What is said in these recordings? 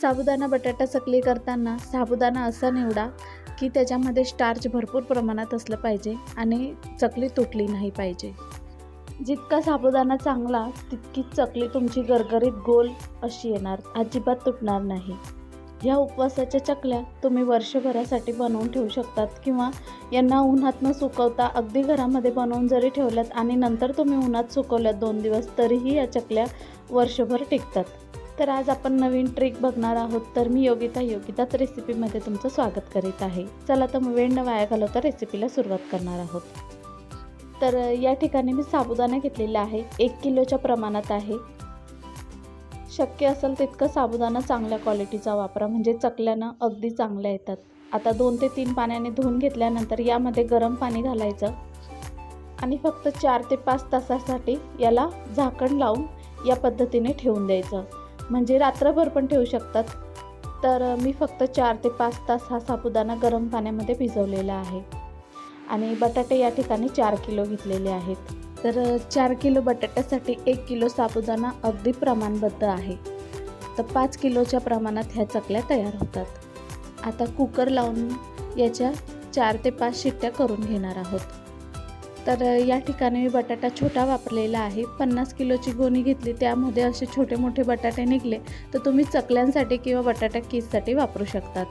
साबुदाणा बटाटा चकली करताना साबुदाणा असा निवडा की त्याच्यामध्ये स्टार्च भरपूर प्रमाणात असलं पाहिजे आणि चकली तुटली नाही पाहिजे. जितका साबुदाणा चांगला तितकी चकली तुमची गरगरीत गोल अशी येणार अजिबात तुटणार नाही. ह्या उपवासाच्या चकल्या तुम्ही वर्षभरासाठी बनवून ठेवू शकतात किंवा यांना उन्हात न सुकवता अगदी घरामध्ये बनवून जरी ठेवल्यात आणि नंतर तुम्ही उन्हात सुकवल्यात दोन दिवस तरीही या चकल्या वर्षभर टिकतात. तर आज आपण नवीन ट्रिक बघणार आहोत. तर मी योगिता योगिताच रेसिपीमध्ये तुमचं स्वागत करीत आहे. चला तर मग वेळ न वाया घालवता रेसिपीला सुरुवात करणार आहोत. तर या ठिकाणी मी साबुदाणा घेतलेला आहे. एक किलोच्या प्रमाणात आहे. शक्य असेल तितकं साबुदाणा चांगल्या क्वालिटीचा वापरा. म्हणजे चकल्यानं अगदी चांगल्या येतात. आता दोन ते तीन पाण्याने धुवून घेतल्यानंतर यामध्ये गरम पाणी घालायचं. आणि फक्त चार ते पाच तासासाठी याला झाकण लावून या पद्धतीने ठेवून द्यायचं. म्हणजे रात्रभर पण ठेवू शकतात. तर मी फक्त चार ते पाच तास हा साबुदाणा गरम पाण्यामध्ये भिजवलेला आहे. आणि बटाटे या ठिकाणी चार किलो घेतलेले आहेत. तर चार किलो बटाट्यासाठी एक किलो साबुदाणा अगदी प्रमाणबद्ध आहे. तर पाच किलोच्या प्रमाणात ह्या चकल्या तयार होतात. आता कुकर लावून याच्या चार ते पाच शिट्ट्या करून घेणार आहोत. तर या ठिकाणी मी बटाटा छोटा वापरलेला आहे. पन्नास किलोची गोणी घेतली त्यामध्ये असे छोटे मोठे बटाटे निघले तर तुम्ही चकल्यांसाठी किंवा बटाटा कीजसाठी वापरू शकतात.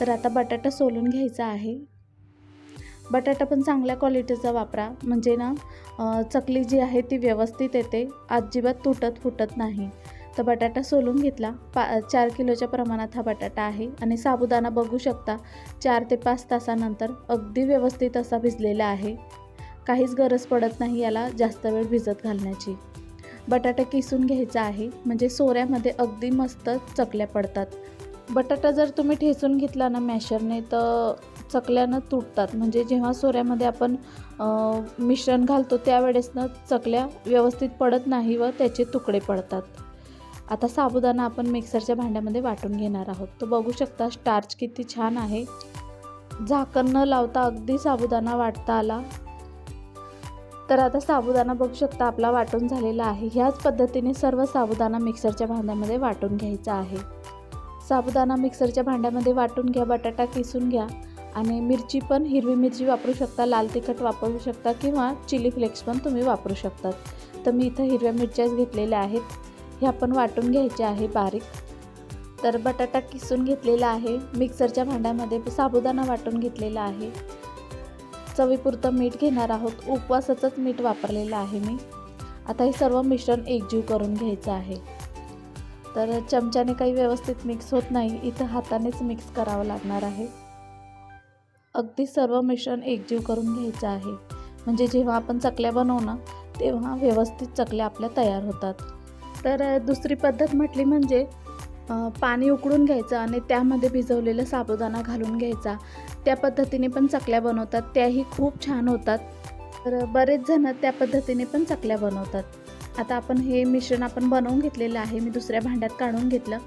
तर आता बटाटा सोलून घ्यायचा आहे. बटाटा पण चांगल्या क्वालिटीचा वापरा. म्हणजे ना चकली जी आहे ती व्यवस्थित येते. अजिबात तुटत फुटत नाही. तर बटाटा सोलून घेतला. पा चार किलोच्या प्रमाणात हा बटाटा आहे आणि साबुदाणा बघू शकता. चार ते पाच तासानंतर अगदी व्यवस्थित असा भिजलेला आहे. काहीच गरज पडत नाही याला जास्त वेळ भिजत घालण्याची. बटाटा किसून घ्यायचा आहे म्हणजे सोऱ्यामध्ये अगदी मस्त चकल्या पडतात. बटाटा जर तुम्ही ठेचून घेतला ना मॅशरने तर चकल्यानं तुटतात. म्हणजे जेव्हा सोऱ्यामध्ये आपण मिश्रण घालतो त्यावेळेसनं चकल्या व्यवस्थित पडत नाही व त्याचे तुकडे पडतात. आता साबुदाणा आपण मिक्सरच्या भांड्यामध्ये वाटून घेणार आहोत. तो बघू शकता स्टार्च किती छान आहे. झाकण न लावता अगदी साबुदाणा वाटता आला. तर आता साबुदाणा बघू शकता आपला वाटून झालेला आहे. ह्याच पद्धतीने सर्व साबुदाणा मिक्सरच्या भांड्यामध्ये वाटून घ्यायचा आहे. साबुदाणा मिक्सरच्या भांड्यामध्ये वाटून घ्या बटाटा किसून घ्या आणि मिरची पण हिरवी मिरची वापरू शकता लाल तिखट वापरू शकता किंवा चिली फ्लेक्स पण तुम्ही वापरू शकतात. तर मी इथं हिरव्या मिरच्याच घेतलेल्या आहेत. हे आपण वाटून घ्यायचे आहे बारीक. तर बटाटा किसून घेतलेला आहे. मिक्सरच्या भांड्यामध्ये साबुदाणा वाटून घेतलेला आहे. चवीपुरतं मीठ घेणार आहोत. उपवासाचंच मीठ वापरलेलं आहे मी. आता हे सर्व मिश्रण एकजीव करून घ्यायचं आहे. तर चमच्याने काही व्यवस्थित मिक्स होत नाही. इथं हातानेच मिक्स करावं लागणार आहे. अगदी सर्व मिश्रण एकजीव करून घ्यायचं आहे. म्हणजे जेव्हा आपण चकल्या बनवू ना तेव्हा व्यवस्थित चकल्या आपल्या तयार होतात. तर दुसरी पद्धत म्हटली म्हणजे पाणी उकळून घ्यायचं आणि त्यामध्ये भिजवलेला साबुदाणा घालून घ्यायचा. त्या पद्धतीने पण चकल्या बनवतात. त्याही खूप छान होतात. तर बरेच जण त्या पद्धतीने पण चकल्या बनवतात. आता आपण हे मिश्रण आपण बनवून घेतलेलं आहे. मी दुसऱ्या भांड्यात काढून घेतलं.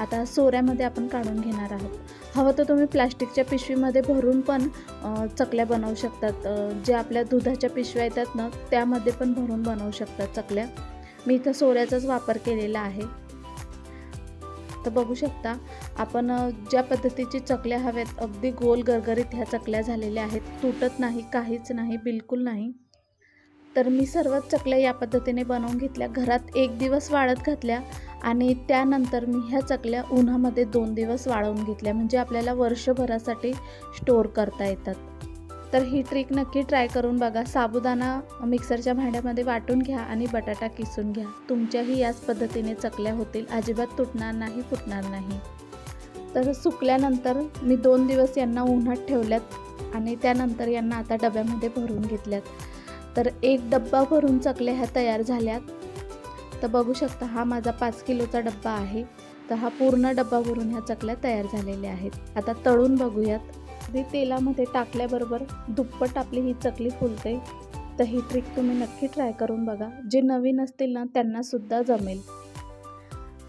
आता सोऱ्यामध्ये आपण काढून घेणार आहोत. हवं तर तुम्ही प्लास्टिकच्या पिशवीमध्ये भरून पण चकल्या बनवू शकतात. ज्या जे आपल्या दुधाच्या पिशव्या येतात ना त्यामध्ये पण भरून बनवू शकतात चकल्या. मी इथं सोऱ्याचाच वापर केलेला आहे. तर बघू शकता आपण ज्या पद्धतीची चकल्या हव्यात अगदी गोल गरगरीत ह्या चकल्या झालेल्या आहेत. तुटत नाही काहीच नाही बिलकुल नाही. तर मी सर्वच चकल्या या पद्धतीने बनवून घेतल्या. घरात एक दिवस वाळत घातल्या आणि त्यानंतर मी ह्या चकल्या उन्हामध्ये दोन दिवस वाळवून घेतल्या. म्हणजे आपल्याला वर्षभरासाठी स्टोअर करता येतात. तर ही ट्रिक नक्की ट्राय करून बघा. साबुदाणा मिक्सरच्या भांड्यामध्ये वाटून घ्या आणि बटाटा किसून घ्या. तुमच्याही याच पद्धतीने चकल्या होतील. अजिबात तुटणार नाही फुटणार नाही. तर सुकल्यानंतर मी दोन दिवस यांना उन्हात ठेवल्यात आणि त्यानंतर यांना आता डब्यामध्ये भरून घेतल्यात. तर एक डब्बा भरून चकल्या ह्या तयार झाल्यात. तर बघू शकता हा माझा पाच किलोचा डब्बा आहे. तर हा पूर्ण डब्बा भरून ह्या चकल्या तयार झालेल्या आहेत. आता तळून बघूयात. अगदी तेलामध्ये टाकल्याबरोबर दुप्पट आपली ही चकली फुलते. तर ही ट्रिक तुम्ही नक्की ट्राय करून बघा. जे नवीन असतील ना त्यांनासुद्धा जमेल.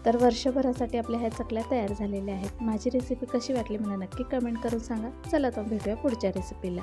तर वर्षभरासाठी आपल्या ह्या चकल्या तयार झालेल्या आहेत. माझी रेसिपी कशी वाटली मला नक्की कमेंट करून सांगा. चला तर भेटूया पुढच्या रेसिपीला